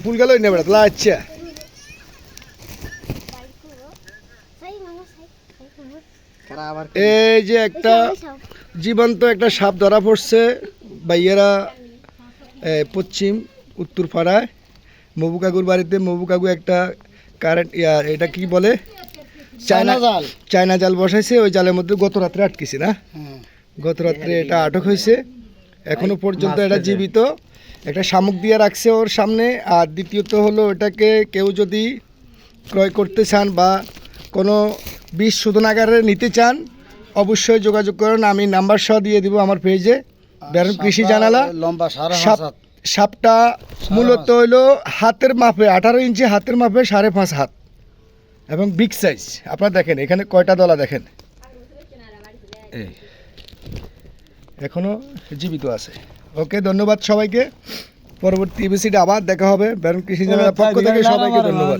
ফুল গেল না বেড়া তোলা আচ্ছা। এই যে একটা জীবন্ত একটা সাপ ধরা পড়ছে বাইয়েরা এ, পশ্চিম। উত্তর পাড়ায় মবু কাকুর বাড়িতে মবু কাকু একটা কারেন্ট ইয়া এটা কি বলে? চায়না জাল। চায়না জাল বসাইছে ওই জালের মধ্যে গত রাত্রে আটকেছে না? গত রাত্রে এটা আটক হয়েছে। এখনও পর্যন্ত এটা জীবিত। একটা শামুক দিয়ে রাখছে ওর সামনে। আর দ্বিতীয়ত হলো এটাকে কেউ যদি ক্রয় করতে চান বা কোনো বিষ শোধনাগারে নিতে চান অবশ্যই যোগাযোগ করুন। আমি নাম্বার সহ দিয়ে দিব আমার পেজে ব্যারন কৃষি জানালা। লম্বা সারা সাপটা মূলত হইল হাতের মাপে আঠারো ইঞ্চি হাতের মাপে সাড়ে পাঁচ হাত এবং বিগ সাইজ আপনারা দেখেন এখানে কয়টা দলা দেখেন? এই এখনও জীবিত আছে। ওকে ধন্যবাদ সবাইকে। পরবর্তী এবিসিটা আবার দেখা হবে। ব্যারন কৃষি জেলার পক্ষ থেকে সবাইকে ধন্যবাদ।